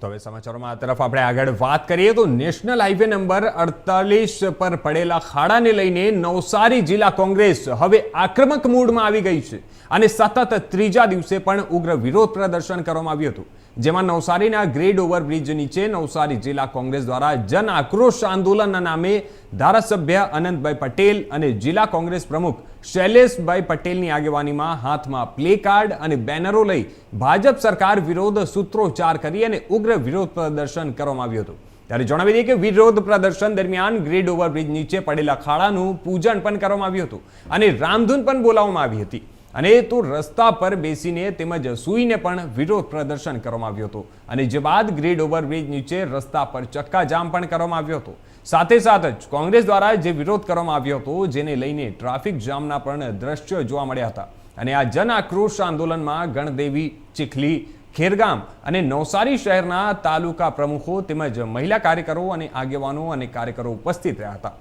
તો હવે સમાચારોમાં આ તરફ આપણે આગળ વાત કરીએ તો નેશનલ હાઈવે નંબર અડતાલીસ પર પડેલા ખાડાને લઈને નવસારી જિલ્લા કોંગ્રેસ હવે આક્રમક મૂડમાં આવી ગઈ છે અને સતત ત્રીજા દિવસે પણ ઉગ્ર વિરોધ પ્રદર્શન કરવામાં આવ્યું હતું. જેમાં નવસારીના ગ્રેડ ઓવરબ્રિજ નીચે નવસારી જિલ્લા કોંગ્રેસ દ્વારા જન આક્રોશ આંદોલનના નામે ધારાસભ્ય અનંતભાઈ પટેલ અને જિલ્લા કોંગ્રેસ પ્રમુખ શૈલેષભાઈ પટેલની આગેવાનીમાં હાથમાં પ્લે કાર્ડ અને બેનરો લઈ ભાજપ સરકાર વિરોધ સૂત્રોચ્ચાર કરી અને ઉગ્ર વિરોધ પ્રદર્શન કરવામાં આવ્યું હતું. ત્યારે જણાવી દઈએ કે વિરોધ પ્રદર્શન દરમિયાન ગ્રેડ ઓવરબ્રિજ નીચે પડેલા ખાડાનું પૂજન પણ કરવામાં આવ્યું હતું અને રામધૂન પણ બોલાવવામાં આવી હતી. અને તો રસ્તા પર બેસીને તેમજ સૂઈને પણ વિરોધ પ્રદર્શન કરવામાં આવ્યું હતું. અને જે બાદ ગ્રેડ ઓવરબ્રિજ નીચે રસ્તા પર ચક્કાજામ પણ કરવામાં આવ્યો હતો. સાથે સાથે જ કોંગ્રેસ દ્વારા જે વિરોધ કરવામાં આવ્યો હતો, જેને લઈને ટ્રાફિક જામના પણ દ્રશ્યો જોવા મળ્યા હતા. અને આ જન આક્રોશ આંદોલનમાં ગણદેવી, ચીખલી ખેરગામ અને નવસારી શહેરના તાલુકા પ્રમુખો તેમજ મહિલા કાર્યકરો અને આગેવાનો અને કાર્યકરો ઉપસ્થિત રહ્યા હતા.